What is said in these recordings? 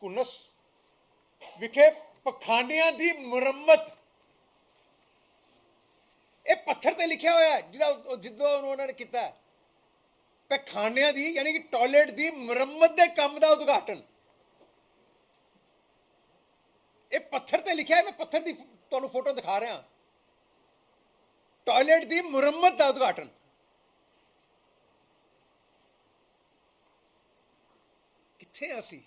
ਕੁਨਸ ਵਿਖੇ ਪਖਾਨਿਆਂ ਦੀ ਮੁਰੰਮਤ। ਇਹ ਪੱਥਰ ਤੇ ਲਿਖਿਆ ਹੋਇਆ ਹੈ, ਜਿਹਦਾ ਉਹ- ਜਿੱਦੋਂ ਉਹਨਾਂ ਨੇ ਕੀਤਾ ਪਖਾਨਿਆਂ ਦੀ, ਯਾਨੀ ਕਿ ਟਾਇਲਟ ਦੀ ਮੁਰੰਮਤ ਦੇ ਕੰਮ ਦਾ ਉਦਘਾਟਨ। ਇਹ ਪੱਥਰ ਤੇ ਲਿਖਿਆ ਹੈ, ਮੈਂ ਪੱਥਰ ਦੀ ਤੁਹਾਨੂੰ ਫੋਟੋ ਦਿਖਾ ਰਿਹਾ ਟਾਇਲਟ ਦੀ ਮੁਰੰਮਤ ਦਾ ਉਦਘਾਟਨ। ਕਿੱਥੇ ਹਾਂ ਅਸੀਂ?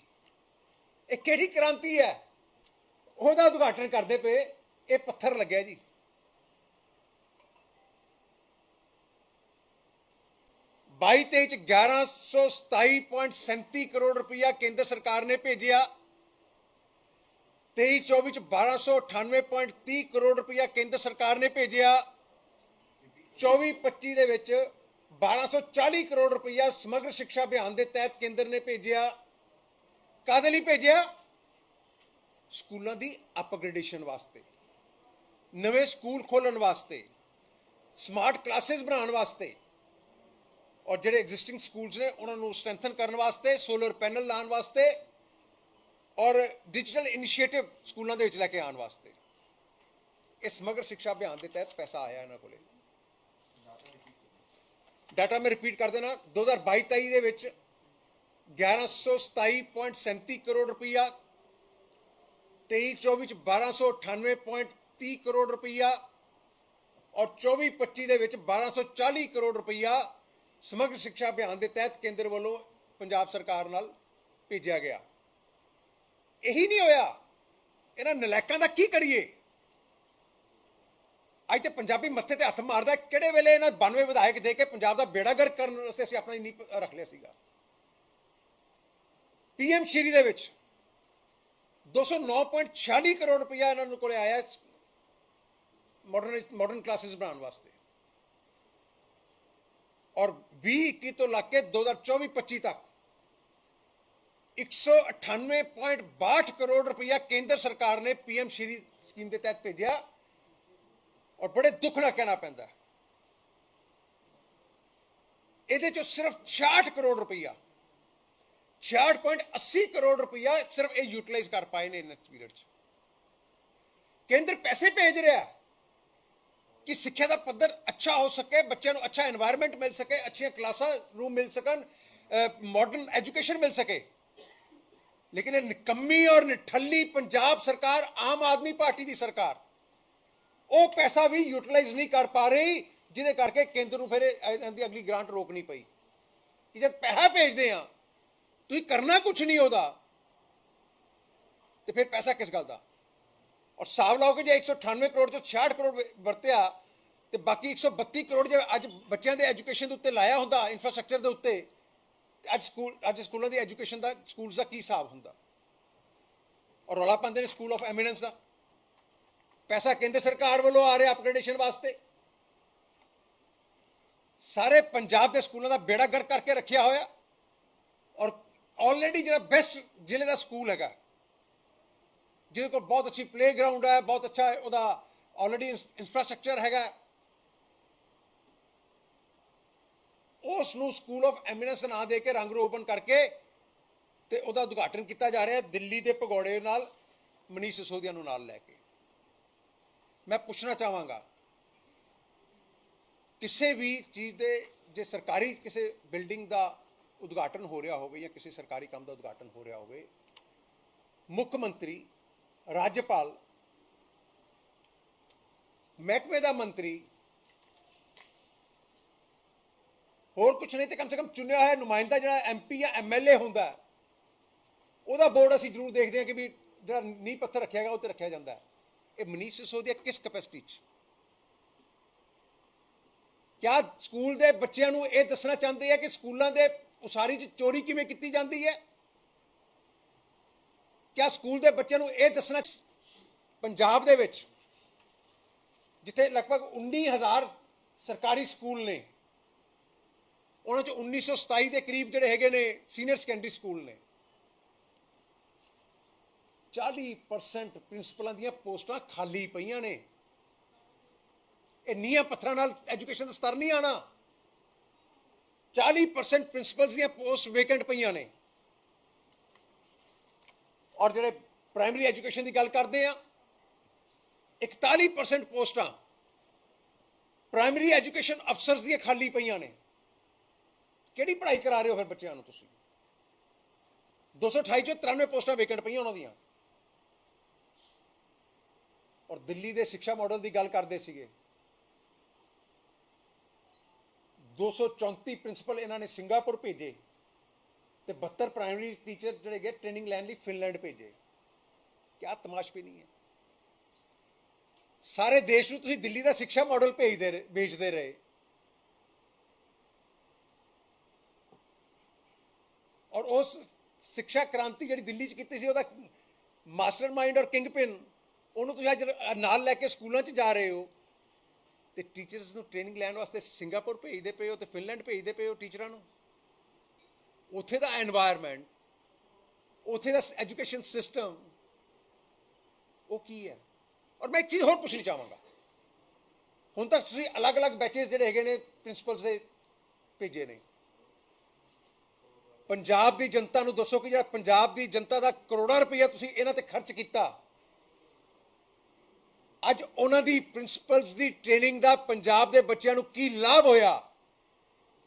ਇਹ ਕਿਹੜੀ ਕ੍ਰਾਂਤੀ ਹੈ? ਉਹਦਾ ਉਦਘਾਟਨ ਕਰਦੇ ਪਏ, ਇਹ ਪੱਥਰ ਲੱਗਿਆ ਜੀ। ਬਾਈ ਤੇਈ ਚ 1127.37 ਕਰੋੜ ਰੁਪਇਆ ਕੇਂਦਰ ਸਰਕਾਰ ਨੇ ਭੇਜਿਆ। 23 24 ਚ 1298.30 ਕਰੋੜ ਰੁਪਇਆ ਕੇਂਦਰ ਸਰਕਾਰ ਨੇ ਭੇਜਿਆ। 24 25 ਦੇ ਵਿੱਚ 1240 ਕਰੋੜ ਰੁਪਇਆ ਸਮਗਰ ਸਿੱਖਿਆ ਅਭਿਆਨ ਦੇ ਤਹਿਤ ਕੇਂਦਰ ਨੇ ਭੇਜਿਆ। ਕਾਦੇ ਲਈ ਭੇਜਿਆ? ਸਕੂਲਾਂ ਦੀ ਅਪਗ੍ਰੇਡੇਸ਼ਨ ਵਾਸਤੇ। ਨਵੇਂ ਸਕੂਲ ਖੋਲਣ ਵਾਸਤੇ। ਸਮਾਰਟ ਕਲਾਸਿਸ ਬਣਾਉਣ ਵਾਸਤੇ। ਔਰ ਜਿਹੜੇ ਐਗਜ਼ਿਸਟਿੰਗ ਸਕੂਲਸ ਨੇ, ਉਹਨਾਂ ਨੂੰ ਸਟਰੈਂਥਨ ਕਰਨ ਵਾਸਤੇ ਸੋਲਰ ਪੈਨਲ ਲਾਉਣ ਵਾਸਤੇ ਔਰ ਡਿਜੀਟਲ ਇਨੀਸ਼ੀਏਟਿਵ ਸਕੂਲਾਂ ਦੇ ਵਿੱਚ ਲੈ ਕੇ ਆਉਣ ਵਾਸਤੇ। ਇਹ ਸਮਗਰ ਸਿੱਖਿਆ ਅਭਿਆਨ ਦੇ ਤਹਿਤ ਪੈਸਾ ਆਇਆ ਇਹਨਾਂ ਕੋਲੇ। ਡਾਟਾ ਮੈਂ ਰਿਪੀਟ ਕਰ ਦੇਣਾ 2022-23 ਦੇ ਵਿੱਚ 1127.37 ਕਰੋੜ ਰੁਪਈਆ 23-24 ਚ 1298.30 ਕਰੋੜ ਰੁਪਈਆ ਔਰ 24-25 ਦੇ ਵਿੱਚ 1240 ਕਰੋੜ ਰੁਪਈਆ ਸਮਗਰ ਸਿੱਖਿਆ ਅਭਿਆਨ ਦੇ ਤਹਿਤ ਕੇਂਦਰ ਵੱਲੋਂ ਪੰਜਾਬ ਸਰਕਾਰ ਨਾਲ ਭੇਜਿਆ ਗਿਆ। ਇਹੀ ਨਹੀਂ ਹੋਇਆ। ਇਹਨਾਂ ਨਲਾਇਕਾਂ ਦਾ ਕੀ ਕਰੀਏ? ਅੱਜ ਤੇ ਪੰਜਾਬੀ ਮੱਥੇ ਤੇ ਹੱਥ ਮਾਰਦਾ, ਕਿਹੜੇ ਵੇਲੇ ਇਹਨਾਂ 92 ਵਿਧਾਇਕ ਦੇ ਕੇ ਪੰਜਾਬ ਦਾ ਬੇੜਾ ਗਰਕ ਕਰਨ ਵਾਸਤੇ ਅਸੀਂ ਆਪਣਾ ਨੀਂਹ ਰੱਖ ਲਿਆ ਸੀਗਾ? ਪੀਐਮ ਸ਼੍ਰੀ ਦੇ ਵਿੱਚ 209.46 ਕਰੋੜ ਰੁਪਇਆ ਇਹਨਾਂ ਨੂੰ ਕੋਲੇ ਆਇਆ ਮਾਡਰਨ ਮਾਡਰਨ ਕਲਾਸਿਸ ਬਣਾਉਣ ਵਾਸਤੇ। ਔਰ 2021 ਤੋਂ ਲੱਗ ਕੇ 2024-25 ਤੱਕ 198.62 ਕਰੋੜ ਰੁਪਇਆ ਕੇਂਦਰ ਸਰਕਾਰ ਨੇ ਪੀਐਮ ਸ਼੍ਰੀ ਸਕੀਮ ਦੇ ਤਹਿਤ ਭੇਜਿਆ ਔਰ ਬੜੇ ਦੁੱਖ ਨਾਲ ਕਹਿਣਾ ਪੈਂਦਾ। ਇਹਦੇ ਚੋਂ ਸਿਰਫ 66 ਕਰੋੜ ਰੁਪਇਆ 66.80 ਕਰੋੜ ਰੁਪਇਆ ਸਿਰਫ ਇਹ ਯੂਟਿਲਾਈਜ਼ ਕਰ ਪਾਏ ਨੇ ਇਸ ਪੀਰੀਅਡ 'ਚ। ਕੇਂਦਰ ਪੈਸੇ ਭੇਜ ਰਿਹਾ ਕਿ ਸਿੱਖਿਆ ਦਾ ਪੱਧਰ ਅੱਛਾ ਹੋ ਸਕੇ, ਬੱਚਿਆਂ ਨੂੰ ਅੱਛਾ এনवायरमेंट ਮਿਲ ਸਕੇ, ਅੱਛੀਆਂ ਕਲਾਸਾਂ ਰੂਮ ਮਿਲ ਸਕਣ ਮਾਡਰਨ ਐਜੂਕੇਸ਼ਨ ਮਿਲ ਸਕੇ। ਲੇਕਿਨ ਇਹ ਨਿਕੰਮੀ ਔਰ ਨਿਠੱਲੀ ਪੰਜਾਬ ਸਰਕਾਰ, ਆਮ ਆਦਮੀ ਪਾਰਟੀ ਦੀ ਸਰਕਾਰ, ਉਹ ਪੈਸਾ ਵੀ ਯੂਟਿਲਾਈਜ਼ ਨਹੀਂ ਕਰ ਪਾ ਰਹੀ, ਜਿਹਦੇ ਕਰਕੇ ਕੇਂਦਰ ਨੂੰ ਫਿਰ ਇਹਨਾਂ ਦੀ ਅਗਲੀ ਗ੍ਰਾਂਟ ਰੋਕਣੀ ਪਈ। ਕਿ ਜਦ ਪੈਸਾ ਭੇਜਦੇ ਆ ਤੁਸੀਂ ਕਰਨਾ ਕੁਝ ਨਹੀਂ ਉਹਦਾ। ਤੇ ਫਿਰ ਪੈਸਾ ਕਿਸ ਗੱਲ ਦਾ? ਔਰ ਹਿਸਾਬ ਲਾਓ ਕਿ ਜੇ 198 ਕਰੋੜ ਤੋਂ 66 ਕਰੋੜ ਵਰਤਿਆ, ਤੇ ਬਾਕੀ 132 ਕਰੋੜ ਜੇ ਅੱਜ ਬੱਚਿਆਂ ਦੇ ਐਜੂਕੇਸ਼ਨ ਦੇ ਉੱਤੇ ਲਾਇਆ ਹੁੰਦਾ ਇਨਫਰਾਸਟ੍ਰਕਚਰ ਦੇ ਉੱਤੇ ਅੱਜ ਸਕੂਲ ਅੱਜ ਸਕੂਲਾਂ ਦੀ ਐਜੂਕੇਸ਼ਨ ਦਾ, ਸਕੂਲਸ ਦਾ ਕੀ ਹਿਸਾਬ ਹੁੰਦਾ? ਔਰ ਰੌਲਾ ਪਾਉਂਦੇ ਨੇ ਸਕੂਲ ਆਫ ਐਮੀਨੈਂਸ ਦਾ। ਪੈਸਾ ਕੇਂਦਰ ਸਰਕਾਰ ਵੱਲੋਂ ਆ ਰਿਹਾ ਅਪਗ੍ਰੇਡੇਸ਼ਨ ਵਾਸਤੇ। ਸਾਰੇ ਪੰਜਾਬ ਦੇ ਸਕੂਲਾਂ ਦਾ ਬੇੜਾ ਗਰ ਕਰਕੇ ਰੱਖਿਆ ਹੋਇਆ। ਔਰ ਆਲਰੇਡੀ ਜਿਹੜਾ ਬੈਸਟ ਜ਼ਿਲ੍ਹੇ ਦਾ ਸਕੂਲ ਹੈਗਾ, ਜਿਹਦੇ ਕੋਲ ਬਹੁਤ ਅੱਛੀ ਪਲੇਗਰਾਉਂਡ ਹੈ, ਬਹੁਤ ਅੱਛਾ ਉਹਦਾ ਆਲਰੇਡੀ ਇਨਫਰਾਸਟ੍ਰਕਚਰ ਹੈਗਾ। ਉਸ ਨੂੰ ਸਕੂਲ ਆਫ ਐਮੀਨੈਂਸ ਨਾਂ ਦੇ ਕੇ ਰੰਗ ਰੋਪਨ ਕਰਕੇ ਤੇ ਉਹਦਾ ਉਦਘਾਟਨ ਕੀਤਾ ਜਾ ਰਿਹਾ ਹੈ, ਦਿੱਲੀ ਦੇ ਭਗੌੜੇ ਨਾਲ, ਮਨੀਸ਼ ਸਿਸੋਦੀਆ ਨੂੰ ਨਾਲ ਲੈ ਕੇ। ਮੈਂ ਪੁੱਛਣਾ ਚਾਹਾਂਗਾ, ਕਿਸੇ ਵੀ ਚੀਜ਼ ਦੇ, ਜੇ ਸਰਕਾਰੀ ਕਿਸੇ ਬਿਲਡਿੰਗ ਦਾ ਉਦਘਾਟਨ ਹੋ ਰਿਹਾ ਹੋਵੇ ਜਾਂ ਕਿਸੇ ਸਰਕਾਰੀ ਕੰਮ ਦਾ ਉਦਘਾਟਨ ਹੋ ਰਿਹਾ ਹੋਵੇ, ਮੁੱਖ ਮੰਤਰੀ, ਰਾਜਪਾਲ, ਮਹਿਕਮੇ ਦਾ ਮੰਤਰੀ, ਹੋਰ ਕੁਝ ਨਹੀਂ ਤੇ ਕਮ ਸੇ ਕਮ ਚੁਣਿਆ ਹੋਇਆ ਨੁਮਾਇੰਦਾ ਜਿਹੜਾ ਐਮਪੀ ਜਾਂ ਐਮਐਲਏ ਹੁੰਦਾ, ਉਹਦਾ ਬੋਰਡ ਅਸੀਂ ਜ਼ਰੂਰ ਦੇਖਦੇ ਹਾਂ ਕਿ ਵੀ ਜਿਹੜਾ ਨੀਂਹ ਪੱਥਰ ਰੱਖਿਆ ਗਿਆ ਉਹ ਤੇ ਰੱਖਿਆ ਜਾਂਦਾ ਇਹ ਮਨੀਸ਼ ਸਿਸੋਦੀਆ ਕਿਸ ਕੈਪੈਸਿਟੀ 'ਚ? ਕਿਆ ਸਕੂਲ ਦੇ ਬੱਚਿਆਂ ਨੂੰ ਇਹ ਦੱਸਣਾ ਚਾਹੁੰਦੇ ਆ ਕਿ ਸਕੂਲਾਂ ਦੇ ਉਸਾਰੀ 'ਚ ਚੋਰੀ ਕਿਵੇਂ ਕੀਤੀ ਜਾਂਦੀ ਹੈ? ਕਿਆ ਸਕੂਲ ਦੇ ਬੱਚਿਆਂ ਨੂੰ ਇਹ ਦੱਸਣਾ ਪੰਜਾਬ ਦੇ ਵਿੱਚ, ਜਿੱਥੇ ਲਗਭਗ 19000 ਸਰਕਾਰੀ ਸਕੂਲ ਨੇ, ਉਹਨਾਂ 'ਚ 1927 ਦੇ ਕਰੀਬ ਜਿਹੜੇ ਹੈਗੇ ਨੇ ਸੀਨੀਅਰ ਸੈਕੰਡਰੀ ਸਕੂਲ ਨੇ। 40% ਪ੍ਰਿੰਸੀਪਲਾਂ ਦੀਆਂ ਪੋਸਟਾਂ ਖਾਲੀ ਪਈਆਂ ਨੇ। ਇਹ ਨੀਹਾਂ ਪੱਥਰਾਂ ਨਾਲ ਐਜੂਕੇਸ਼ਨ ਦਾ ਸਤਰ ਨਹੀਂ ਆਣਾ 40% ਪ੍ਰਿੰਸੀਪਲਸ ਦੀਆਂ ਪੋਸਟ ਵੇਕੈਂਟ ਪਈਆਂ ਨੇ। ਔਰ ਜਿਹੜੇ ਪ੍ਰਾਇਮਰੀ ਐਜੂਕੇਸ਼ਨ ਦੀ ਗੱਲ ਕਰਦੇ ਆ 41% ਪੋਸਟਾਂ ਪ੍ਰਾਇਮਰੀ ਐਜੂਕੇਸ਼ਨ ਅਫਸਰਸ ਦੀਆਂ ਖਾਲੀ ਪਈਆਂ ਨੇ। ਕਿਹੜੀ ਪੜ੍ਹਾਈ ਕਰਾ ਰਹੇ ਹੋ ਫਿਰ ਬੱਚਿਆਂ ਨੂੰ ਤੁਸੀਂ? 228 ਚੋਂ 93 ਪੋਸਟਾਂ ਵੇਕੈਂਟ ਪਈਆਂ ਉਹਨਾਂ ਦੀਆਂ। ਔਰ ਦਿੱਲੀ ਦੇ ਸਿੱਖਿਆ ਮਾਡਲ ਦੀ ਗੱਲ ਕਰਦੇ ਸੀਗੇ। 234 ਪ੍ਰਿੰਸੀਪਲ ਇਹਨਾਂ ਨੇ ਸਿੰਗਾਪੁਰ ਭੇਜੇ ਤੇ 72 ਪ੍ਰਾਇਮਰੀ ਟੀਚਰ ਜਿਹੜੇ ਗਏ ਟ੍ਰੇਨਿੰਗ ਲੈਣ ਲਈ ਫਿਨਲੈਂਡ ਭੇਜੇ। ਕਿਆ ਤਮਾਸ਼ਬੀ ਨਹੀਂ ਹੈ। ਸਾਰੇ ਦੇਸ਼ ਨੂੰ ਤੁਸੀਂ ਦਿੱਲੀ ਦਾ ਸਿੱਖਿਆ ਮਾਡਲ ਭੇਜਦੇ ਰਹੇ ਵੇਚਦੇ ਰਹੇ। ਔਰ ਉਸ ਸਿੱਖਿਆ ਕ੍ਰਾਂਤੀ ਜਿਹੜੀ ਦਿੱਲੀ 'ਚ ਕੀਤੀ ਸੀ, ਉਹਦਾ ਮਾਸਟਰਮਾਈਂਡ ਔਰ ਕਿੰਗਪਿਨ, ਉਹਨੂੰ ਤੁਸੀਂ ਅੱਜ ਨਾਲ ਲੈ ਕੇ ਸਕੂਲਾਂ 'ਚ ਜਾ ਰਹੇ ਹੋ। ਤੇ ਟੀਚਰਸ ਨੂੰ ਟ੍ਰੇਨਿੰਗ ਲੈਣ ਵਾਸਤੇ ਸਿੰਗਾਪੁਰ ਭੇਜਦੇ ਪਏ ਹੋ ਤੇ ਫਿਨਲੈਂਡ ਭੇਜਦੇ ਪਏ ਹੋ ਟੀਚਰਾਂ ਨੂੰ? ਉੱਥੇ ਦਾ এনवायरमेंट ਉੱਥੇ ਦਾ ਐਜੂਕੇਸ਼ਨ ਸਿਸਟਮ ਉਹ ਕੀ ਹੈ? ਔਰ ਮੈਂ ਇੱਕ ਚੀਜ਼ ਹੋਰ ਪੁੱਛਣੀ ਚਾਹਾਂਗਾ। ਹੁਣ ਤੱਕ ਤੁਸੀਂ ਅਲੱਗ-ਅਲੱਗ ਬੈਚਸ ਜਿਹੜੇ ਹੈਗੇ ਨੇ ਪ੍ਰਿੰਸੀਪਲਸ ਦੇ ਭੇਜੇ ਨੇ। ਪੰਜਾਬ ਦੀ ਜਨਤਾ ਨੂੰ ਦੱਸੋ ਕਿ ਜਿਹੜਾ ਪੰਜਾਬ ਦੀ ਜਨਤਾ ਦਾ ਕਰੋੜਾਂ ਰੁਪਈਆ ਤੁਸੀਂ ਇਹਨਾਂ ਤੇ ਖਰਚ ਕੀਤਾ ਅੱਜ ਉਹਨਾਂ ਦੀ ਪ੍ਰਿੰਸੀਪਲਸ ਦੀ ਟ੍ਰੇਨਿੰਗ ਦਾ ਪੰਜਾਬ ਦੇ ਬੱਚਿਆਂ ਨੂੰ ਕੀ ਲਾਭ ਹੋਇਆ,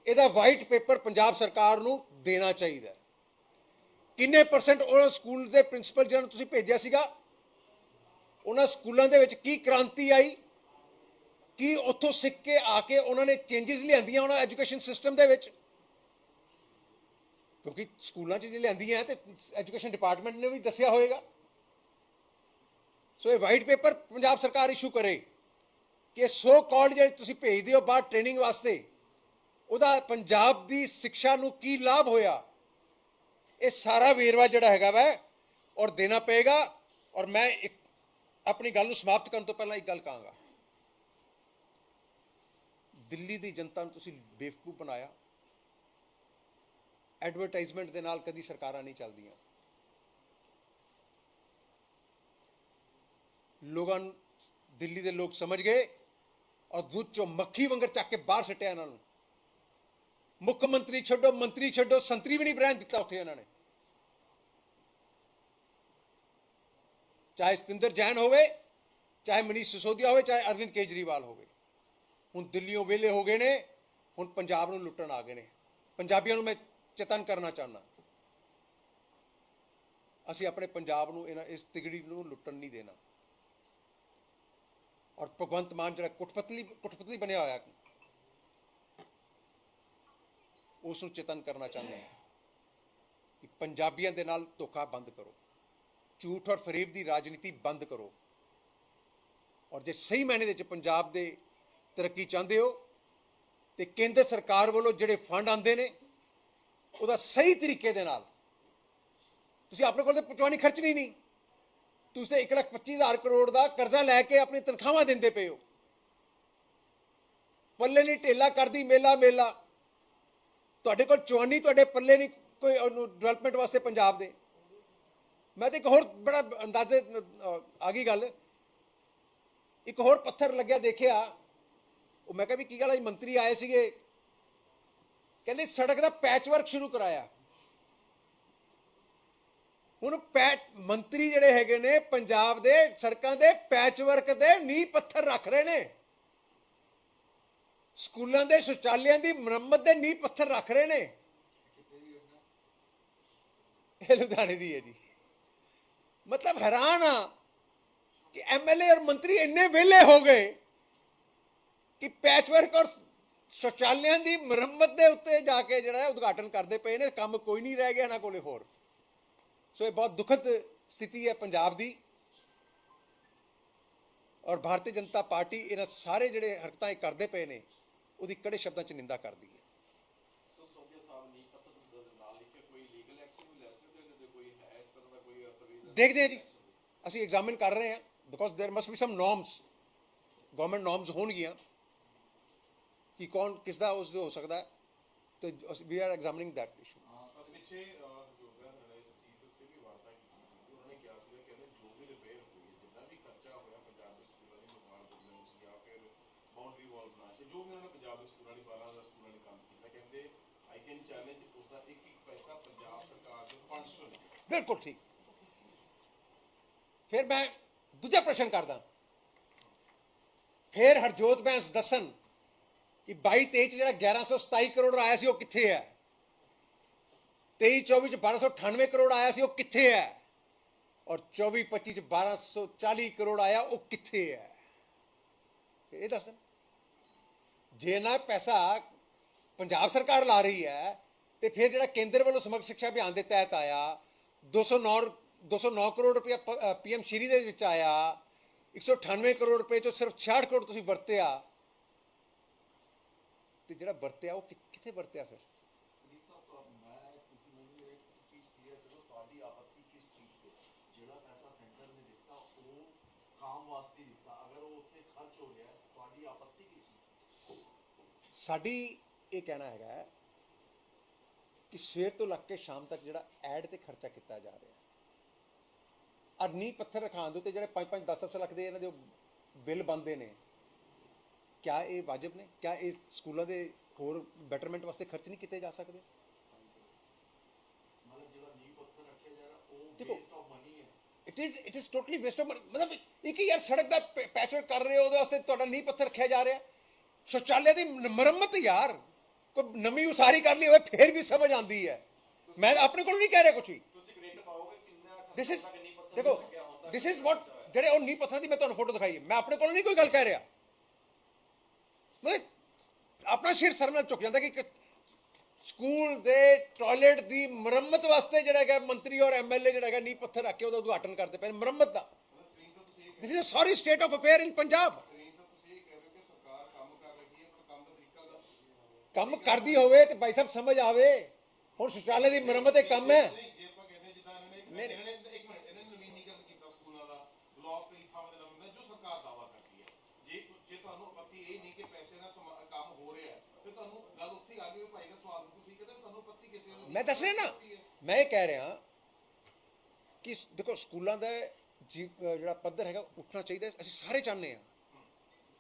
ਇਹਦਾ ਵਾਈਟ ਪੇਪਰ ਪੰਜਾਬ ਸਰਕਾਰ ਨੂੰ ਦੇਣਾ ਚਾਹੀਦਾ ਕਿੰਨੇ ਪਰਸੈਂਟ ਉਹਨਾਂ ਸਕੂਲ ਦੇ ਪ੍ਰਿੰਸੀਪਲ ਜਿਹਨਾਂ ਨੂੰ ਤੁਸੀਂ ਭੇਜਿਆ ਸੀਗਾ, ਉਹਨਾਂ ਸਕੂਲਾਂ ਦੇ ਵਿੱਚ ਕੀ ਕ੍ਰਾਂਤੀ ਆਈ, ਕੀ ਉੱਥੋਂ ਸਿੱਖ ਕੇ ਆ ਕੇ ਉਹਨਾਂ ਨੇ ਚੇਂਜਸ ਲਿਆਂਦੀਆਂ ਉਹਨਾਂ ਐਜੂਕੇਸ਼ਨ ਸਿਸਟਮ ਦੇ ਵਿੱਚ? ਕਿਉਂਕਿ ਸਕੂਲਾਂ 'ਚ ਜੇ ਲਿਆਂਦੀਆਂ ਤੇ ਐਜੂਕੇਸ਼ਨ ਡਿਪਾਰਟਮੈਂਟ ਨੇ ਵੀ ਦੱਸਿਆ ਹੋਵੇਗਾ ਸੋ ਇਹ ਵਾਈਟ ਪੇਪਰ ਪੰਜਾਬ ਸਰਕਾਰ ਇਸ਼ੂ ਕਰੇ ਕਿ ਸੋ ਕਾਲਡ ਜਿਹੜੇ ਤੁਸੀਂ ਭੇਜਦੇ ਹੋ ਬਾਹਰ ਟ੍ਰੇਨਿੰਗ ਵਾਸਤੇ, ਉਹਦਾ ਪੰਜਾਬ ਦੀ ਸਿੱਖਿਆ ਨੂੰ ਕੀ ਲਾਭ ਹੋਇਆ? ਇਹ ਸਾਰਾ ਵੇਰਵਾ ਜਿਹੜਾ ਹੈਗਾ ਵੈ, ਔਰ ਦੇਣਾ ਪਏਗਾ, ਔਰ ਮੈਂ ਇੱਕ ਆਪਣੀ ਗੱਲ ਨੂੰ ਸਮਾਪਤ ਕਰਨ ਤੋਂ ਪਹਿਲਾਂ ਇੱਕ ਗੱਲ ਕਹਾਂਗਾ। ਦਿੱਲੀ ਦੀ ਜਨਤਾ ਨੂੰ ਤੁਸੀਂ ਬੇਵਕੂਫ ਬਣਾਇਆ। ਐਡਵਰਟਾਈਜ਼ਮੈਂਟ ਦੇ ਨਾਲ ਕਦੀ ਸਰਕਾਰਾਂ ਨਹੀਂ ਚੱਲਦੀਆਂ। ਲੋਕਾਂ ਦਿੱਲੀ ਦੇ ਲੋਕ ਸਮਝ ਗਏ ਔਰ ਦੁੱਧ ਚੋਂ ਮੱਖੀ ਵਾਂਗਰ ਚੱਕ ਕੇ ਬਾਹਰ ਸੱਟਿਆ ਇਹਨਾਂ ਨੂੰ। ਮੁੱਖ ਮੰਤਰੀ ਛੱਡੋ ਮੰਤਰੀ ਛੱਡੋ, ਸੰਤਰੀ ਵੀ ਨਹੀਂ ਬ੍ਰਾਂਡ ਦਿੱਤਾ ਉੱਥੇ ਇਹਨਾਂ ਨੇ। ਚਾਹੇ ਸਤਿੰਦਰ ਜੈਨ ਹੋਵੇ, ਚਾਹੇ ਮਨੀਸ਼ ਸਿਸੋਦੀਆ ਹੋਵੇ, ਚਾਹੇ ਅਰਵਿੰਦ ਕੇਜਰੀਵਾਲ ਹੋਵੇ। ਹੁਣ ਦਿੱਲੀੋਂ ਵਿਹਲੇ ਹੋ ਗਏ ਨੇ, ਹੁਣ ਪੰਜਾਬ ਨੂੰ ਲੁੱਟਣ ਆ ਗਏ ਨੇ। ਪੰਜਾਬੀਆਂ ਨੂੰ ਮੈਂ ਚੇਤਨ ਕਰਨਾ ਚਾਹੁੰਦਾ। ਅਸੀਂ ਆਪਣੇ ਪੰਜਾਬ ਨੂੰ, ਇਹਨਾਂ ਇਸ ਤਿਗੜੀ ਨੂੰ ਲੁੱਟਣ ਨਹੀਂ ਦੇਣਾ। ਔਰ ਭਗਵੰਤ ਮਾਨ ਜਿਹੜਾ ਕੁੱਟਪਤਲੀ ਕੁੱਟਪਤਲੀ ਬਣਿਆ ਹੋਇਆ ਉਸ ਨੂੰ ਚੇਤਨ ਕਰਨਾ ਚਾਹੁੰਦੇ ਹਾਂ ਕਿ ਪੰਜਾਬੀਆਂ ਦੇ ਨਾਲ ਧੋਖਾ ਬੰਦ ਕਰੋ, ਝੂਠ ਔਰ ਫਰੇਬ ਦੀ ਰਾਜਨੀਤੀ ਬੰਦ ਕਰੋ। ਔਰ ਜੇ ਸਹੀ ਮਾਇਨੇ ਦੇ ਵਿੱਚ ਪੰਜਾਬ ਦੇ ਤਰੱਕੀ ਚਾਹੁੰਦੇ ਹੋ, ਤੇ ਕੇਂਦਰ ਸਰਕਾਰ ਵੱਲੋਂ ਜਿਹੜੇ ਫੰਡ ਆਉਂਦੇ ਨੇ, ਉਹਦਾ ਸਹੀ ਤਰੀਕੇ ਦੇ ਨਾਲ ਤੁਸੀਂ ਆਪਣੇ ਕੋਲ ਤੇ ਪਚਵਾਨੀ ਖਰਚਣੀ ਨਹੀਂ। ਤੁਸੀਂ ਤੇ 1 ਲੱਖ 25 ਹਜ਼ਾਰ ਕਰੋੜ ਦਾ ਕਰਜ਼ਾ ਲੈ ਕੇ ਆਪਣੀ ਤਨਖਾਹਾਂ ਦਿੰਦੇ ਪਏ ਹੋ। ਪੱਲੇ ਨਹੀਂ ਢੇਲਾ ਕਰਦੀ, ਮੇਲਾ ਮੇਲਾ। ਤੁਹਾਡੇ ਕੋਲ ਚਵਾਨੀ ਤੁਹਾਡੇ ਪੱਲੇ ਨਹੀਂ ਕੋਈ ਡਿਵੈਲਪਮੈਂਟ ਵਾਸਤੇ ਪੰਜਾਬ ਦੇ। ਮੈਂ ਤੇ ਇੱਕ ਹੋਰ ਬੜਾ ਅੰਦਾਜ਼ੇ ਆ ਗਈ ਗੱਲ। ਇੱਕ ਹੋਰ ਪੱਥਰ ਲੱਗਿਆ ਦੇਖਿਆ। ਉਹ ਮੈਂ ਕਿਹਾ ਵੀ ਕੀ ਗੱਲ ਅੱਜ ਮੰਤਰੀ ਆਏ ਸੀਗੇ। ਕਹਿੰਦੇ ਸੜਕ ਦਾ ਪੈਚਵਰਕ ਸ਼ੁਰੂ ਕਰਾਇਆ। ਹੁਣ ਪੈਚ ਮੰਤਰੀ ਜਿਹੜੇ ਹੈਗੇ ਨੇ ਪੰਜਾਬ ਦੇ ਸੜਕਾਂ ਦੇ ਪੈਚ ਵਰਕ ਦੇ ਨੀਂਹ ਪੱਥਰ ਰੱਖ ਰਹੇ ਨੇ। ਸਕੂਲਾਂ ਦੇ ਸ਼ੌਚਾਲਿਆਂ ਦੀ ਮੁਰੰਮਤ ਦੇ ਨੀਂਹ ਪੱਥਰ ਰੱਖ ਰਹੇ ਨੇ। ਇਹ ਲੁਧਿਆਣੇ ਦੀ ਹੈ ਜੀ। ਮਤਲਬ ਹੈਰਾਨ ਆ ਕਿ ਐਮਐਲਏ ਔਰ ਮੰਤਰੀ ਇੰਨੇ ਵਿਹਲੇ ਹੋ ਗਏ ਕਿ ਪੈਚਵਰਕ ਔਰ ਸ਼ੌਚਾਲਿਆਂ ਦੀ ਮੁਰੰਮਤ ਦੇ ਉੱਤੇ ਜਾ ਕੇ ਜਿਹੜਾ ਉਦਘਾਟਨ ਕਰਦੇ ਪਏ ਨੇ। ਕੰਮ ਕੋਈ ਨਹੀਂ ਰਹਿ ਗਿਆ ਇਹਨਾਂ ਕੋਲੇ ਹੋਰ। ਸੋ ਇਹ ਬਹੁਤ ਦੁਖਦ ਸਥਿਤੀ ਹੈ ਪੰਜਾਬ ਦੀ ਔਰ ਭਾਰਤੀ ਜਨਤਾ ਪਾਰਟੀ ਇਹਨਾਂ ਸਾਰੇ ਜਿਹੜੇ ਹਰਕਤਾਂ ਇਹ ਕਰਦੇ ਪਏ ਨੇ ਉਹਦੀ ਕੜੇ ਸ਼ਬਦਾਂ 'ਚ ਨਿੰਦਾ ਕਰਦੀ ਹੈ ਸੋ ਸੋਫੀਆ ਸਾਹਿਬ ਨੇ ਪੱਤਰ ਦੇ ਨਾਲ ਲਿਖ ਕੇ ਕੋਈ ਲੀਗਲ ਐਕਸ਼ਨ ਵੀ ਲੈ ਸਕਦੇ ਹੋ ਜੇ ਕੋਈ ਹੈ ਇਸ ਤਰ੍ਹਾਂ ਦਾ ਕੋਈ ਪ੍ਰੋਵੀਜ਼ਨ ਦੇਖਦੇ ਹਾਂ ਜੀ ਅਸੀਂ ਐਗਜ਼ਾਮਿਨ ਕਰ ਰਹੇ ਹਾਂ because there must be some norms government norms ਹੋਣਗੀਆਂ ਕਿ ਕੌਣ ਕਿਸ ਦਾ ਉਸ ਦੇ ਹੋ ਸਕਦਾ ਹੈ ਤੇ we are examining that issue ਹਾਂ ਪਿੱਛੇ ਬਾਉਂਡਰੀ ਵਾਲ ਬਣਾਉਣ 'ਚ ਜੋ ਵੀ ਉਹਨਾਂ ਨੇ ਪੰਜਾਬ ਦੇ ਸਕੂਲਾਂ ਦੀ 12 ਦਾ ਸਕੂਲਾਂ ਨੇ ਕੰਮ ਕੀਤਾ, ਕਹਿੰਦੇ ਆਈ ਕੈਨ ਚੈਲੰਜ ਉਸ ਦਾ ਇੱਕ ਇੱਕ ਪੈਸਾ ਪੰਜਾਬ ਸਰਕਾਰ ਦੇ ਫੰਡਸ ਚੋਂ ਬਿਲਕੁਲ ਠੀਕ। ਫਿਰ ਮੈਂ ਦੂਜਾ ਪ੍ਰਸ਼ਨ ਕਰਦਾ। ਫਿਰ ਹਰਜੋਤ ਬੈਂਸ ਦੱਸਣ ਕਿ 22 23 ਚ ਜਿਹੜਾ 1127 ਕਰੋੜ ਆਇਆ ਸੀ ਉਹ ਕਿੱਥੇ ਹੈ? 23 24 ਚ 1298 ਕਰੋੜ ਆਇਆ ਸੀ ਉਹ ਕਿੱਥੇ ਹੈ? ਔਰ 24 25 ਚ 1240 ਕਰੋੜ ਆਇਆ ਉਹ ਕਿੱਥੇ ਹੈ? ਇਹ ਦੱਸ ਦੱਸਣ ਜੇ ਨਾ ਪੈਸਾ ਪੰਜਾਬ ਸਰਕਾਰ ਲਾ ਰਹੀ ਹੈ, ਤੇ ਫਿਰ ਜਿਹੜਾ ਕੇਂਦਰ ਵੱਲੋਂ ਸਮਗਰ ਸਿੱਖਿਆ ਅਭਿਆਨ ਦੇ ਤਹਿਤ ਆਇਆ 209 209 ਕਰੋੜ ਰੁਪਇਆ ਪੀਐਮ ਸ਼੍ਰੀ ਦੇ ਵਿੱਚ ਆਇਆ 198 ਕਰੋੜ ਰੁਪਏ ਚੋਂ ਸਿਰਫ 66 ਕਰੋੜ ਤੁਸੀਂ ਵਰਤਿਆ। ਤੇ ਜਿਹੜਾ ਵਰਤਿਆ, ਉਹ ਕਿੱਥੇ ਵਰਤਿਆ ਫਿਰ ਸੁਦੀਪ ਸਾਹਿਬ ਤੋਂ ਮੈਂ ਕਿਸੇ ਨੂੰ ਵੀ ਇੱਕ ਚੀਜ਼ ਕਲੀਅਰ ਕਰੋ ਤੁਹਾਡੀ ਆਪੱਤੀ ਕਿਸ ਚੀਜ਼ ਤੇ ਜਿਹੜਾ ਪੈਸਾ ਸੈਂਟਰ ਨੇ ਦਿੱਤਾ ਉਹ ਕੰਮ ਵਾਸਤੇ ਦਿੱਤਾ ਅਗਰ ਉਹ ਉੱਥੇ ਖਰਚ ਹੋ ਰਿਹਾ ਹੈ, ਤੁਹਾਡੀ ਆਪੱਤੀ ਕਿਸ ਚੀਜ਼ ਤੇ? ਸਾਡੀ ਇਹ ਕਹਿਣਾ ਹੈਗਾ ਕਿ ਸਵੇਰ ਤੋਂ ਲੱਗ ਕੇ ਸ਼ਾਮ ਤੱਕ ਜਿਹੜਾ ਐਡ ਤੇ ਖਰਚਾ ਕੀਤਾ ਜਾ ਰਿਹਾ ਹੈ। ਅਰਨੀ ਪੱਥਰ ਰਖਾਉਣ ਦੇ ਉੱਤੇ ਜਿਹੜੇ 5-5 10-10 ਲੱਖ ਦੇ ਇਹਨਾਂ ਦੇ ਬਿੱਲ ਬੰਦੇ ਨੇ ਕਿਆ ਇਹ ਵਾਜਬ ਨੇ? ਕਿਆ ਇਹ ਸਕੂਲਾਂ ਦੇ ਹੋਰ ਬੈਟਰਮੈਂਟ ਵਾਸਤੇ ਖਰਚ ਨਹੀਂ ਕੀਤੇ ਜਾ ਸਕਦੇ? ਮਤਲਬ ਜਿਹੜਾ ਨੀਂਹ ਪੱਥਰ ਰੱਖਿਆ ਜਾ ਰਿਹਾ ਉਹ ਦੇਖੋ, ਵੇਸਟ ਆਫ ਮਨੀ ਹੈ। It is it is totally waste of ਮਤਲਬ ਇੱਕ ਯਾਰ ਸੜਕ ਦਾ ਪੈਚਵਰਕ ਕਰ ਰਹੇ ਹੋ ਉਹਦੇ ਵਾਸਤੇ ਤੁਹਾਡਾ ਨੀਂਹ ਪੱਥਰ ਰੱਖਿਆ ਜਾ ਰਿਹਾ। ਸ਼ੌਚਾਲਿਆ ਦੀ ਨ- ਮੁਰੰਮਤ ਯਾਰ। ਕੋਈ ਨਵੀਂ ਉਸਾਰੀ ਕਰ ਲਈ ਹੋਵੇ, ਫੇਰ ਵੀ ਸਮਝ ਆਉਂਦੀ ਹੈ। ਮੈਂ ਆਪਣੇ ਕੋਲ ਨਹੀਂ ਕਹਿ ਰਿਹਾ ਕੁਝ ਵੀ। ਤੁਸੀਂ ਦਿਸ ਇਜ਼ ਪੱਥਰ ਦੇਖੋ ਦਿਸ ਇਜ਼ ਵਾਟ ਜਿਹੜੇ ਉਹ ਨੀਂਹ ਪੱਥਰਾਂ ਦੀ ਮੈਂ ਤੁਹਾਨੂੰ ਫੋਟੋ ਦਿਖਾਈ ਮੈਂ ਆਪਣੇ ਕੋਲ ਨਹੀਂ ਕੋਈ ਗੱਲ ਕਹਿ ਰਿਹਾ। ਮੈਂ ਆਪਣਾ ਸਿਰ ਸਰ ਨਾਲ ਝੁਕ ਜਾਂਦਾ ਕਿ ਸਕੂਲ ਦੇ ਟਾਇਲਟ ਦੀ ਮੁਰੰਮਤ ਵਾਸਤੇ ਜਿਹੜਾ ਹੈਗਾ ਮੰਤਰੀ ਔਰ ਐਮਐਲਏ ਜਿਹੜਾ ਹੈਗਾ ਨੀਂਹ ਪੱਥਰ ਰੱਖ ਕੇ ਉਹਦਾ ਉਦਘਾਟਨ ਕਰਦੇ ਪਏ ਮੁਰੰਮਤ ਦਾ। ਮਤਲਬ this is sorry state of affair in Punjab screen ਸਾਹਿਬ ਤੁਸੀਂ ਇਹ ਕਹਿ ਰਹੇ ਹੋ ਕਿ ਸਰਕਾਰ ਕੰਮ ਕਰ ਰਹੀ ਹੈ ਪਰ ਕੰਮ ਦਾ ਤਰੀਕਾ ਗਲਤ ਕੰਮ ਕਰਦੀ ਹੋਵੇ ਤੇ ਭਾਈ ਸਾਹਿਬ ਸਮਝ ਆਵੇ। ਹੁਣ ਸ਼ੌਚਾਲਿਆ ਦੀ ਮੁਰੰਮਤ ਦਾ ਕੰਮ ਹੋ ਆ ਮੈਂ ਦੱਸ ਰਿਹਾ ਨਾ। ਮੈਂ ਇਹ ਕਹਿ ਰਿਹਾ ਕਿ ਦੇਖੋ ਸਕੂਲਾਂ ਦਾ ਜਿਹੜਾ ਪੱਧਰ ਹੈਗਾ ਉੱਠਣਾ ਚਾਹੀਦਾ ਅਸੀਂ ਸਾਰੇ ਚਾਹੁੰਦੇ ਹਾਂ।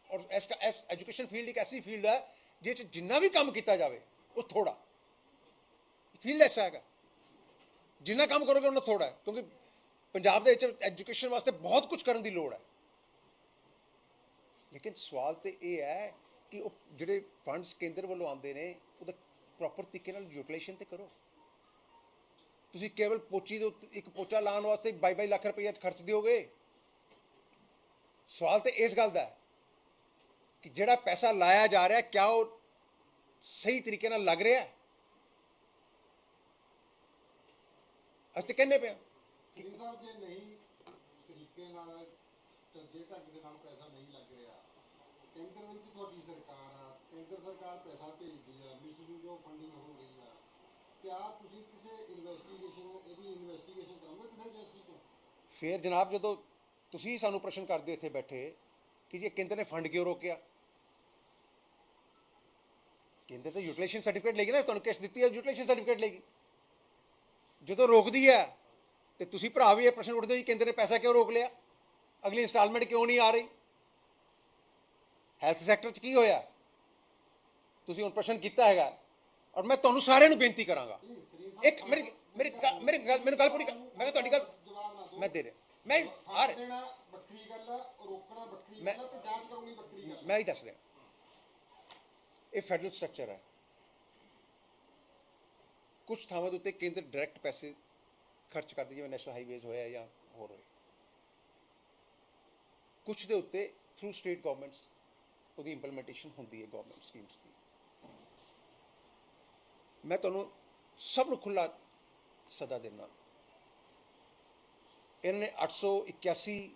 ਔਰ ਇਸ ਐਜੂਕੇਸ਼ਨ ਫੀਲਡ ਇੱਕ ਐਸੀ ਫੀਲਡ ਹੈ ਜਿਹ 'ਚ ਜਿੰਨਾ ਵੀ ਕੰਮ ਕੀਤਾ ਜਾਵੇ, ਉਹ ਥੋੜਾ ਫੀਲਡ ਐਸਾ ਹੈਗਾ। ਜਿੰਨਾ ਕੰਮ ਕਰੋਗੇ ਉਹਨਾਂ ਥੋੜਾ ਹੈ। ਕਿਉਂਕਿ ਪੰਜਾਬ ਦੇ ਵਿੱਚ ਐਜੂਕੇਸ਼ਨ ਵਾਸਤੇ ਬਹੁਤ ਕੁਝ ਕਰਨ ਦੀ ਲੋੜ ਹੈ। ਲੇਕਿਨ ਸਵਾਲ ਤੇ ਇਹ ਹੈ ਕਿ ਉਹ ਜਿਹੜੇ ਫੰਡਸ ਕੇਂਦਰ ਵੱਲੋਂ ਆਉਂਦੇ ਨੇ, ਉਹਦਾ ਪ੍ਰੋਪਰ ਤਰੀਕੇ ਨਾਲ ਯੂਟਿਲਾਈਜੇਸ਼ਨ ਤੇ ਕਰੋ। ਤੁਸੀਂ ਕੇਵਲ ਪੋਚੀ ਦੇ ਇੱਕ ਪੋਚਾ ਲਾਉਣ ਵਾਸਤੇ 22 ਲੱਖ ਰੁਪਏ ਖਰਚ ਦਿਓਗੇ। ਸਵਾਲ ਤੇ ਇਸ ਗੱਲ ਦਾ ਹੈ। ਕਿ ਜਿਹੜਾ ਪੈਸਾ ਲਾਇਆ ਜਾ ਰਿਹਾ ਕਿਆ ਉਹ ਸਹੀ ਤਰੀਕੇ ਨਾਲ ਲੱਗ ਰਿਹਾ? ਹੈ ਅਸੀਂ ਤਾਂ ਕਹਿੰਦੇ ਪਿਆ ਸਾਹਿਬ ਜੇ ਨਹੀਂ ਤਰੀਕੇ ਨਾਲ ਚੱਜੇ ਢੰਗ ਦੇ ਨਾਲ ਪੈਸਾ ਨਹੀਂ ਲੱਗ ਰਿਹਾ ਕੇਂਦਰ ਵਿੱਚ ਤੁਹਾਡੀ ਸਰਕਾਰ ਆ ਕੇਂਦਰ ਸਰਕਾਰ ਪੈਸਾ ਭੇਜਦੀ ਆ ਮਿਸਯੂਜ਼ ਆਫ ਫੰਡਿੰਗ ਹੋ ਰਹੀ ਆ ਕਿਆ ਤੁਸੀਂ ਕਿਸੇ ਇਨਵੈਸਟੀਗੇਸ਼ਨ ਇਹਦੀ ਇਨਵੈਸਟੀਗੇਸ਼ਨ ਕਰੋਗੇ ਕਿਸੇ ਏਜੰਸੀ ਤੋਂ? ਫਿਰ ਜਨਾਬ ਜਦੋਂ ਤੁਸੀਂ ਸਾਨੂੰ ਪ੍ਰਸ਼ਨ ਕਰਦੇ ਇੱਥੇ ਬੈਠੇ ਕਿ ਜੀ ਕੇਂਦਰ ਨੇ ਫੰਡ ਕਿਉਂ ਰੋਕਿਆ? ਕੇਂਦਰ ਤਾਂ ਯੂਟਿਲਾਈਜੇਸ਼ਨ ਸਰਟੀਫਿਕੇਟ ਲੇਗੀ ਨਾ ਤੁਹਾਨੂੰ ਕਿਸ ਦਿੱਤੀ ਹੈ ਯੂਟਿਲਾਈਜੇਸ਼ਨ ਸਰਟੀਫਿਕੇਟ ਲੇਗੀ ਜਦੋਂ ਰੋਕਦੀ ਹੈ ਤੇ ਤੁਸੀਂ ਭਰਾ ਵੀ ਇਹ ਪ੍ਰਸ਼ਨ ਉੱਠਦੇ ਹੋ ਜੀ ਕੇਂਦਰ ਨੇ ਪੈਸਾ ਕਿਉਂ ਰੋਕ ਲਿਆ? ਅਗਲੀ ਇਨਸਟਾਲਮੈਂਟ ਕਿਉਂ ਨਹੀਂ ਆ ਰਹੀ? ਹੈਲਥ ਸੈਕਟਰ 'ਚ ਕੀ ਹੋਇਆ? ਤੁਸੀਂ ਹੁਣ ਪ੍ਰਸ਼ਨ ਕੀਤਾ ਹੈਗਾ ਔਰ ਮੈਂ ਤੁਹਾਨੂੰ ਸਾਰਿਆਂ ਨੂੰ ਬੇਨਤੀ ਕਰਾਂਗਾ। ਇੱਕ ਮੇਰੀ ਮੇਰੀ ਮੇਰੀ ਗੱਲ ਮੈਨੂੰ ਗੱਲ ਪੂਰੀ ਮੈਂ ਤੁਹਾਡੀ ਗੱਲ ਮੈਂ ਦੇ ਰਿਹਾ। ਮੈਂ ਦੇਣਾ ਵੱਖਰੀ ਗੱਲ ਰੋਕਣਾ ਵੱਖਰੀ ਗੱਲ ਤੇ ਜਾਂਚ ਕਰਾਉਣੀ ਵੱਖਰੀ ਗੱਲ। ਮੈਂ ਹੀ ਦੱਸ ਰਿਹਾ। ਇਹ ਫੈਡਰਲ ਸਟਰਕਚਰ ਹੈ। ਕੁਝ ਥਾਵਾਂ ਦੇ ਉੱਤੇ ਕੇਂਦਰ ਡਾਇਰੈਕਟ ਪੈਸੇ ਖਰਚ ਕਰਦੇ, ਜਿਵੇਂ ਨੈਸ਼ਨਲ ਹਾਈਵੇਜ਼ ਹੋਇਆ ਜਾਂ ਹੋਰ ਹੋਏ। ਕੁਝ ਦੇ ਉੱਤੇ ਥਰੂ ਸਟੇਟ ਗਵਰਨਮੈਂਟਸ ਉਹਦੀ ਇੰਪਲੀਮੈਂਟੇਸ਼ਨ ਹੁੰਦੀ ਹੈ ਗਵਰਨਮੈਂਟ ਸਕੀਮਸ ਦੀ। ਮੈਂ ਤੁਹਾਨੂੰ ਸਭ ਨੂੰ ਖੁੱਲਾ ਸਦਾ ਦੇਣਾ ਇਹਨਾਂ ਨੇ 881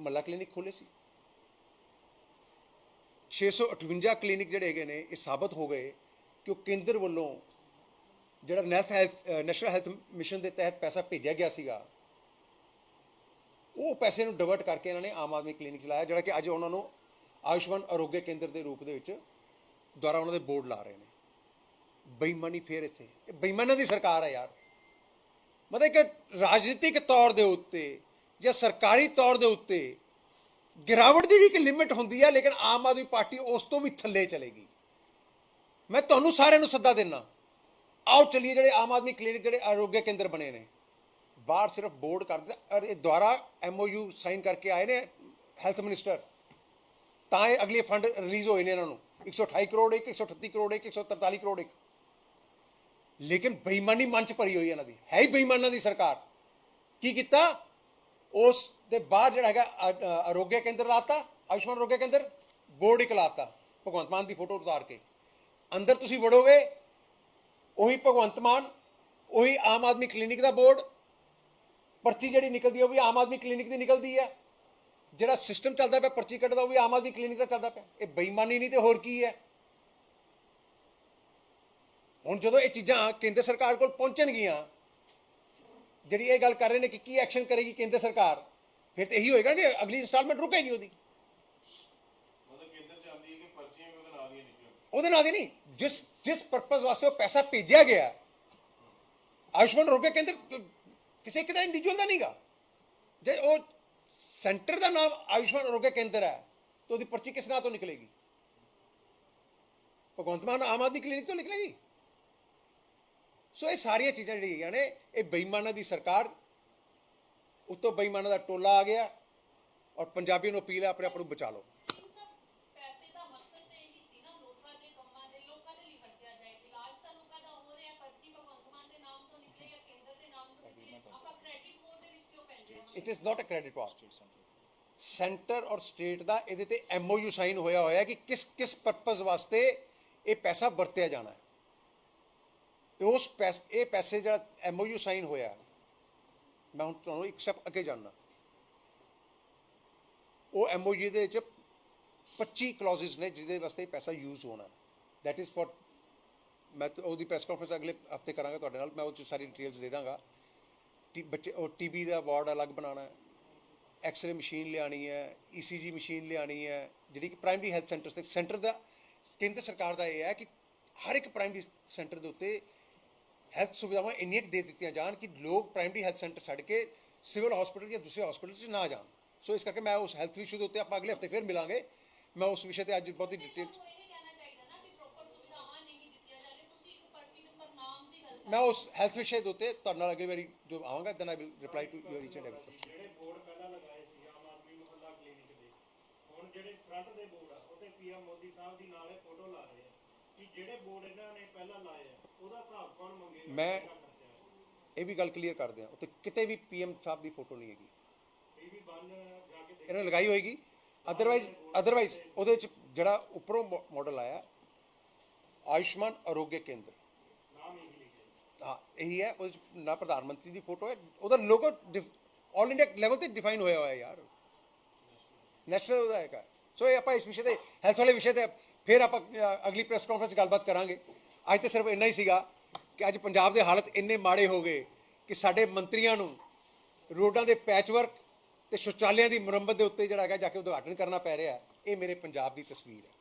ਮੱਲਾ ਕਲੀਨਿਕ ਖੋਲੇ ਸੀ। 658 ਕਲੀਨਿਕ ਜਿਹੜੇ ਹੈਗੇ ਨੇ, ਇਹ ਸਾਬਤ ਹੋ ਗਏ ਕਿ ਉਹ ਕੇਂਦਰ ਵੱਲੋਂ ਜਿਹੜਾ national health national health mission ਦੇ ਤਹਿਤ ਪੈਸਾ ਭੇਜਿਆ ਗਿਆ ਸੀਗਾ, ਉਹ ਪੈਸੇ ਨੂੰ ਡਿਵਰਟ ਕਰਕੇ ਇਹਨਾਂ ਨੇ ਆਮ ਆਦਮੀ ਕਲੀਨਿਕ ਚਲਾਇਆ, ਜਿਹੜਾ ਕਿ ਅੱਜ ਉਹਨਾਂ ਨੂੰ ਆਯੁਸ਼ਮਾਨ ਆਰੋਗਯ ਕੇਂਦਰ ਦੇ ਰੂਪ ਦੇ ਵਿੱਚ ਦੁਆਰਾ ਉਹਨਾਂ ਦੇ ਬੋਰਡ ਲਾ ਰਹੇ ਨੇ। ਬੇਈਮਾਨੀ ਫੇਰ ਇੱਥੇ। ਇਹ ਬੇਈਮਾਨਾਂ ਦੀ ਸਰਕਾਰ ਹੈ ਯਾਰ। ਮਤਲਬ ਕਿ ਰਾਜਨੀਤਿਕ ਤੌਰ ਦੇ ਉੱਤੇ ਜਾਂ ਸਰਕਾਰੀ ਤੌਰ ਦੇ ਉੱਤੇ ਗਿਰਾਵਟ ਦੀ ਵੀ ਇੱਕ ਲਿਮਿਟ ਹੁੰਦੀ ਹੈ ਲੇਕਿਨ ਆਮ ਆਦਮੀ ਪਾਰਟੀ ਉਸ ਤੋਂ ਵੀ ਥੱਲੇ ਚਲੇਗੀ। ਮੈਂ ਤੁਹਾਨੂੰ ਸਾਰਿਆਂ ਨੂੰ ਸੱਦਾ ਦਿੰਨਾ ਆਓ ਚਲਿਏ ਜਿਹੜੇ ਆਮ ਆਦਮੀ ਕਲੀਨਿਕ ਜਿਹੜੇ ਆਰੋਗਿਆ ਕੇਂਦਰ ਬਣੇ ਨੇ। ਬਾਹਰ ਸਿਰਫ ਬੋਰਡ ਕਰ ਦਿੱਤਾ ਔਰ ਇਹ ਦੁਆਰਾ ਐਮਓਯੂ ਸਾਈਨ ਕਰਕੇ ਆਏ ਨੇ ਹੈਲਥ ਮਿਨਿਸਟਰ ਤਾਂ ਇਹ ਅਗਲੇ ਫੰਡ ਰਿਲੀਜ਼ ਹੋਏ ਨੇ ਇਹਨਾਂ ਨੂੰ। 128 ਕਰੋੜ ਇੱਕ 138 ਕਰੋੜ ਇੱਕ 143 ਕਰੋੜ ਇੱਕ। ਲੇਕਿਨ ਬੇਈਮਾਨੀ ਮੰਚ ਭਰੀ ਹੋਈ ਇਹਨਾਂ ਦੀ। ਹੈ ਹੀ ਬੇਈਮਾਨਾਂ ਦੀ ਸਰਕਾਰ। ਕੀ ਕੀਤਾ? ਉਸ ਦੇ ਬਾਹਰ ਜਿਹੜਾ ਹੈਗਾ ਅਰੋਗਿਆ ਅ- ਆਰੋਗਿਆ ਕੇਂਦਰ ਲਾਤਾ, ਆਯੁਸ਼ਮਾਨ ਆਰੋਗਿਆ ਕੇਂਦਰ, ਬੋਰਡ ਇੱਕ ਲਾਤਾ, ਭਗਵੰਤ ਮਾਨ ਦੀ ਫੋਟੋ ਉਤਾਰ ਕੇ। ਅੰਦਰ ਤੁਸੀਂ ਵੜੋਗੇ, ਉਹੀ ਭਗਵੰਤ ਮਾਨ, ਉਹੀ ਆਮ ਆਦਮੀ ਕਲੀਨਿਕ ਦਾ ਬੋਰਡ, ਪਰਚੀ ਜਿਹੜੀ ਨਿਕਲਦੀ ਹੈ ਉਹ ਵੀ ਆਮ ਆਦਮੀ ਕਲੀਨਿਕ ਦੀ ਨਿਕਲਦੀ ਹੈ ਜਿਹੜਾ ਸਿਸਟਮ ਚੱਲਦਾ ਪਿਆ ਪਰਚੀ ਕੱਢਦਾ ਉਹ ਵੀ ਆਮ ਆਦਮੀ ਕਲੀਨਿਕ ਦਾ ਚੱਲਦਾ ਪਿਆ। ਇਹ ਬੇਈਮਾਨੀ ਨਹੀਂ ਤੇ ਹੋਰ ਕੀ ਹੈ? ਹੁਣ ਜਦੋਂ ਇਹ ਚੀਜ਼ਾਂ ਕੇਂਦਰ ਸਰਕਾਰ ਕੋਲ ਪਹੁੰਚਣਗੀਆਂ, ਜਿਹੜੀ ਇਹ ਗੱਲ ਕਰ ਰਹੇ ਨੇ ਕਿ ਕੀ ਐਕਸ਼ਨ ਕਰੇਗੀ ਕੇਂਦਰ ਸਰਕਾਰ ਫਿਰ ਤੇ ਇਹੀ ਹੋਏਗਾ ਕਿ ਅਗਲੀ ਇਨਸਟਾਲਮੈਂਟ ਰੁਕੇਗੀ ਉਹਦੀ। ਉਹਦੇ ਨਾਲ ਦੀ ਨਹੀਂ ਜਿਸ ਜਿਸ ਪਰਪਸ ਵਾਸਤੇ ਉਹ ਪੈਸਾ ਭੇਜਿਆ ਗਿਆ ਆਯੁਸ਼ਮਾਨ ਰੋਗੇ ਕੇਂਦਰ ਕਿਸੇ ਇੱਕ ਦਾ ਇੰਡੀਵਿਜੂਅਲ ਦਾ ਨਹੀਂਗਾ। ਜੇ ਉਹ ਸੈਂਟਰ ਦਾ ਨਾਮ ਆਯੁਸ਼ਮਾਨ ਰੋਗੇ ਕੇਂਦਰ ਹੈ ਤਾਂ ਉਹਦੀ ਪਰਚੀ ਕਿਸ ਨਾਂ ਤੋਂ ਨਿਕਲੇਗੀ? ਭਗਵੰਤ ਮਾਨ ਆਮ ਆਦਮੀ ਕਲੀਨਿਕ ਤੋਂ ਨਿਕਲੇਗੀ? ਸੋ ਇਹ ਸਾਰੀਆਂ ਚੀਜ਼ਾਂ ਜਿਹੜੀਆਂ ਨੇ ਇਹ ਬੇਈਮਾਨਾਂ ਦੀ ਸਰਕਾਰ ਉੱਤੋਂ ਬੇਈਮਾਨਾਂ ਦਾ ਟੋਲਾ ਆ ਗਿਆ ਔਰ ਪੰਜਾਬੀ ਨੂੰ ਅਪੀਲ ਹੈ ਆਪਣੇ ਆਪ ਨੂੰ ਬਚਾ ਲਓ। It is not a credit vast centre or state ਦਾ ਇਹਦੇ ਤੇ ਐਮਓਯੂ ਸਾਈਨ ਹੋਇਆ ਹੋਇਆ ਕਿ ਕਿਸ ਕਿਸ ਪਰਪਸ ਵਾਸਤੇ ਇਹ ਪੈਸਾ ਵਰਤਿਆ ਜਾਣਾ ਹੈ। ਉਸ ਪੈਸ, ਇਹ ਪੈਸੇ ਜਿਹੜਾ ਐਮਓਯੂ ਸਾਈਨ ਹੋਇਆ ਮੈਂ ਹੁਣ ਤੁਹਾਨੂੰ ਇੱਕ ਸਟੈਪ ਅੱਗੇ ਜਾਣਾ ਉਹ ਐਮਓਯੂ ਦੇ ਵਿੱਚ 25 ਕਲੌਜ਼ਸ ਨੇ ਜਿਹਦੇ ਵਾਸਤੇ ਪੈਸਾ ਯੂਜ਼ ਹੋਣਾ। ਦੈਟ ਇਜ਼ ਫॉर ਮੈਂ ਤਾਂ ਉਹਦੀ ਪ੍ਰੈਸ ਕਾਨਫਰੰਸ ਅਗਲੇ ਹਫ਼ਤੇ ਕਰਾਂਗਾ ਤੁਹਾਡੇ ਨਾਲ। ਮੈਂ ਉਹ 'ਚ ਸਾਰੀ ਡਿਟੇਲਸ ਦੇ ਦਾਂਗਾ। ਟੀ ਬੱਚੇ, ਉਹ ਟੀਬੀ ਦਾ ਵਾਰਡ ਅਲੱਗ ਬਣਾਉਣਾ ਹੈ। ਐਕਸ-ਰੇ ਮਸ਼ੀਨ ਲਿਆਣੀ ਹੈ ਈਸੀਜੀ ਮਸ਼ੀਨ ਲਿਆਣੀ ਹੈ, ਜਿਹੜੀ ਕਿ ਪ੍ਰਾਇਮਰੀ ਹੈਲਥ ਸੈਂਟਰਸ ਦੇ ਸੈਂਟਰ ਦਾ ਕੇਂਦਰ ਸਰਕਾਰ ਦਾ ਇਹ ਹੈ ਕਿ ਹਰ ਇੱਕ ਪ੍ਰਾਇਮਰੀ ਸੈਂਟਰ ਦੇ ਉੱਤੇ ਹੈਲਥ ਸੁਵਿਧਾਵਾਂ ਇੰਨੀਆਂ ਕੁ ਦੇ ਦਿੱਤੀਆਂ ਜਾਣ ਕਿ ਲੋਕ ਪ੍ਰਾਇਮਰੀ ਹੈਲਥ ਸੈਂਟਰ ਛੱਡ ਕੇ ਸਿਵਲ ਹਸਪੀਟਲ ਜਾਂ ਦੂਸਰੇ ਹਸਪੀਟਲ 'ਚ ਨਾ ਜਾਣ। ਸੋ ਇਸ ਕਰਕੇ ਮੈਂ ਉਸ ਹੈਲਥ ਇਸ਼ੂ ਦੇ ਉੱਤੇ ਆਪਾਂ ਅਗਲੇ ਹਫ਼ਤੇ ਫਿਰ ਮਿਲਾਂਗੇ। ਮੈਂ ਉਸ ਵਿਸ਼ੇ ਤੇ ਅੱਜ ਬਹੁਤੀ ਡਿਟੇਲ ਤੁਹਾਨੂੰ ਇਹ ਕਹਿਣਾ ਚਾਹੀਦਾ ਨਾ ਕਿ ਪ੍ਰੋਪਰ ਸੁਵਿਧਾਵਾਂ ਨਹੀਂ ਦਿੱਤੀਆਂ ਜਾ ਰਹੀਆਂ। ਤੁਸੀਂ ਇੱਕ ਪਰਚੀ ਦੇ ਉੱਪਰ ਨਾਮ ਦੀ ਗੱਲ ਮੈਂ ਉਸ ਹੈਲਥ ਵਿਸ਼ੇ ਦੇ ਉੱਤੇ ਤੁਹਾਡੇ ਨਾਲ ਅਗਲੀ ਵਾਰੀ ਜੋ ਆਵਾਂਗਾ then I will reply to your each and every question ਜਿਹੜੇ ਬੋਰਡ ਪਹਿਲਾਂ ਲਗਾਏ ਸੀ ਆਮ ਆਦਮੀ ਮੁਹੱਲਾ ਕਲੀਨਿਕ ਦੇ। ਹੁਣ ਜਿਹੜੇ ਫਰੰਟ ਦੇ ਬੋਰਡ ਆ ਉਹਤੇ ਪੀਐਮ ਮੋਦੀ ਸਾਹਿਬ ਦੀ ਨਾਲੇ ਫੋਟੋ ਲਾ ਰਹੇ ਆ ਕਿ ਜਿਹੜੇ ਬੋਰਡ ਇਹਨਾਂ ਨੇ ਪਹਿਲਾਂ ਲਾਏ ਆ ਉਹਦਾ ਹਿਸਾਬ ਕੌਣ ਮੰਗੇਗਾ? ਮੈਂ-? ਇਹ ਵੀ ਗੱਲ ਕਲੀਅਰ ਕਰਦੇ ਹਾਂ। ਉੱਤੇ ਕਿਤੇ ਵੀ ਪੀਐਮ ਸਾਹਿਬ ਦੀ ਫੋਟੋ ਨਹੀਂ ਹੈਗੀ। ਇਹ ਵੀ ਬੰਨ ਜਾ ਕੇ ਦੇਖ ਇਹਨਾਂ ਨੇ ਲਗਾਈ ਹੋਏਗੀ। ਅਦਰਵਾਈਜ਼ ਅਦਰਵਾਈਜ਼ ਉਹਦੇ ਵਿੱਚ ਜਿਹੜਾ ਉੱਪਰੋਂ ਮਾਡਲ ਆਇਆ ਆਯੁਸ਼ਮਾਨ ਆਰੋਗਯ ਕੇਂਦਰ। ਨਾਮ ਹੀ ਲਿਖਿਆ ਹਾਂ। ਇਹੀ ਹੈ। ਉਹਦੇ 'ਚ ਨਾ ਪ੍ਰਧਾਨ ਮੰਤਰੀ ਦੀ ਫੋਟੋ ਹੈ। ਉਹਦਾ ਲੋਗੋ ਆਲ ਇੰਡੀਆ ਲੈਵਲ ਤੇ ਡਿਫਾਈਨ ਹੋਇਆ ਹੋਇਆ ਯਾਰ। ਨੈਸ਼ਨਲ ਉਹਦਾ ਹੈਗਾ। ਸੋ ਇਹ ਆਪਾਂ ਇਸ ਵਿਸ਼ੇ ਤੇ ਹੈਲਥ ਵਾਲੇ ਵਿਸ਼ੇ ਤੇ ਫਿਰ ਆਪਾਂ ਅਗਲੀ ਪ੍ਰੈਸ ਕਾਨਫਰੰਸ ਗੱਲਬਾਤ ਕਰਾਂਗੇ। ਅੱਜ ਤਾਂ ਸਿਰਫ ਇੰਨਾ ਹੀ ਸੀਗਾ ਕਿ ਅੱਜ ਪੰਜਾਬ ਦੇ ਹਾਲਤ ਇੰਨੇ ਮਾੜੇ ਹੋ ਗਏ ਕਿ ਸਾਡੇ ਮੰਤਰੀਆਂ ਨੂੰ ਰੋਡਾਂ ਦੇ ਪੈਚਵਰਕ ਤੇ ਸ਼ੌਚਾਲਿਆਂ ਦੀ ਮੁਰੰਮਤ ਦੇ ਉੱਤੇ ਜਿਹੜਾ ਹੈਗਾ ਜਾ ਕੇ ਉਦਘਾਟਨ ਕਰਨਾ ਪੈ ਰਿਹਾ, ਇਹ ਮੇਰੇ ਪੰਜਾਬ ਦੀ ਤਸਵੀਰ ਹੈ।